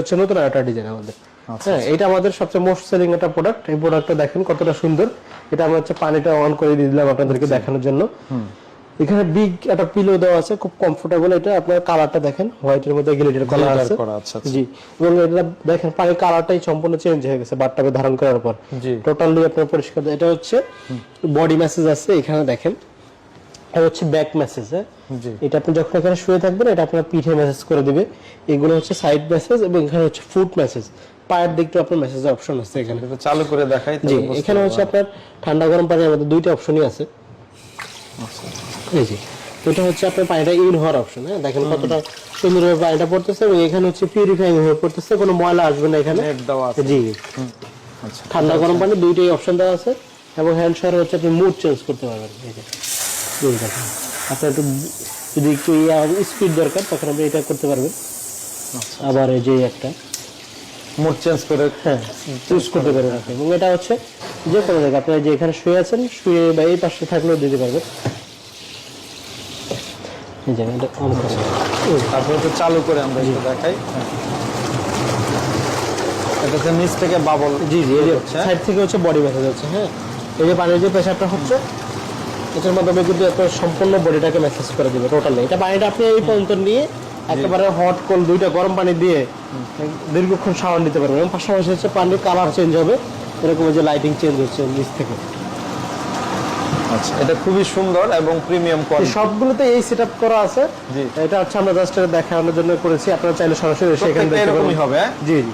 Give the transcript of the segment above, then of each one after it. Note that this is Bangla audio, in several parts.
হচ্ছে নতুন একটা ডিজাইন আমাদের। আচ্ছা, হ্যাঁ এটা আমাদের সবচেয়ে মোস্ট সেলিং একটা প্রোডাক্ট এই প্রোডাক্টটা দেখেন কতটা সুন্দর। এটা আমরা হচ্ছে পানিটা অন করে দিয়ে দিলাম আপনাদেরকে দেখানোর জন্য। এখানে বিগ একটা পিলো দেওয়া আছে খুব কমফোর্টেবল এটা আপনার কালারটা দেখেন হোয়াইটের মধ্যে গ্লিটার কালার আছে। আচ্ছা, আচ্ছা। জি এবং এটা দেখেন পানির কালারটাই সম্পূর্ণ চেঞ্জ হয়ে গেছে বাটটাবে ধারণ করার পর। জি। টোটালি আপনার পরিষ্কার। এটা হচ্ছে বডি মেসেজ আছে এখানে দেখেন। এটা হচ্ছে ব্যাক মেসেজ হ্যাঁ? জি। এটা আপনি যখন এখানে শুয়ে থাকবেন এটা আপনার পিঠে মেসেজ করে দিবে। এগুলো হচ্ছে সাইড মেসেজ এবং এখানে হচ্ছে ফুট মেসেজ পায়ের দিকটা আপনার মেসেজের অপশন আছে এখানে। চালু করে দেখাই জি এখানে হচ্ছে আপনার ঠান্ডা গরম পানির মধ্যে দুইটা অপশনই আছে। আচ্ছা। এই যে এটা হচ্ছে আপনার পানিটা ইন হওয়ার অপশন হ্যাঁ? দেখেন কতটা সুন্দরভাবে পানিটা পড়তেছে এবং এখানে হচ্ছে পিউরিফাইং হয়ে পড়তেছে কোনো ময়লা আসবে না এখানে। নেট দেওয়া আছে। জি। আচ্ছা। ঠান্ডা গরম পানি দুইটাই অপশন দেওয়া আছে এবং হ্যান্ড শাওয়ার হচ্ছে আপনি মুড চেঞ্জ করতে পারবেন এই দেখেন আপনার একটু যদি একটু স্পিড দরকার তখন আপনি এটা করতে পারবেন। আচ্ছা। আবার এই যে একটা। মুড চেঞ্জ করে হ্যাঁ চুজ করতে পারবেন আপনি। এবং এটা হচ্ছে যে কোনো জায়গায় আপনি যে এখানে শুয়ে আছেন শুয়ে বা এই পাশে থাকলেও দিতে পারবেন। তারপরে তো চালু করে আমরা দেখাই। এটা হচ্ছে নিচ থেকে বাবল জি জি এই যে হচ্ছে সাইড থেকে হচ্ছে বডি মেসেজ হচ্ছে হ্যাঁ। এই যে পানির যে প্রেশারটা হচ্ছে এটার মাধ্যমে কিন্তু আপনার সম্পূর্ণ বডিটাকে মেসেজ করে দিবে টোটালি এটা পানিটা আপনি এই পর্যন্ত নিয়ে একেবারে হট কোল দুইটা গরম পানি দিয়ে দীর্ঘক্ষণ শাওয়ার নিতে পারবেন। এবং পাশাপাশি হচ্ছে পানির কালার চেঞ্জ হবে এরকম যে লাইটিং চেঞ্জ হচ্ছে নিচ থেকে। আচ্ছা এটা খুবই সুন্দর এবং প্রিমিয়াম কোয়ালিটি সবগুলোতে এই সেট করা আছে। জি। এটা হচ্ছে আমরা জাস্ট দেখানোর জন্য করেছি আপনারা চাইলে সরাসরি এসে এখানে দেখতে পারবেন। হবে হ্যাঁ? জি জি।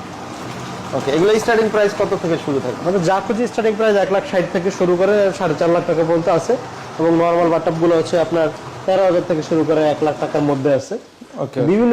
ওকে এগুলো স্টার্টিং প্রাইস কত থেকে শুরু থাকে? আমাদের যা খুঁজি স্টার্টিং প্রাইস এক লাখ ষাট থেকে শুরু করে সাড়ে চার লাখ টাকা পর্যন্ত আছে। এবং নর্মাল বাটআপগুলো হচ্ছে আপনার তেরো হাজার থেকে শুরু করে এক লাখ টাকার মধ্যে আছে। ওকে বিভিন্ন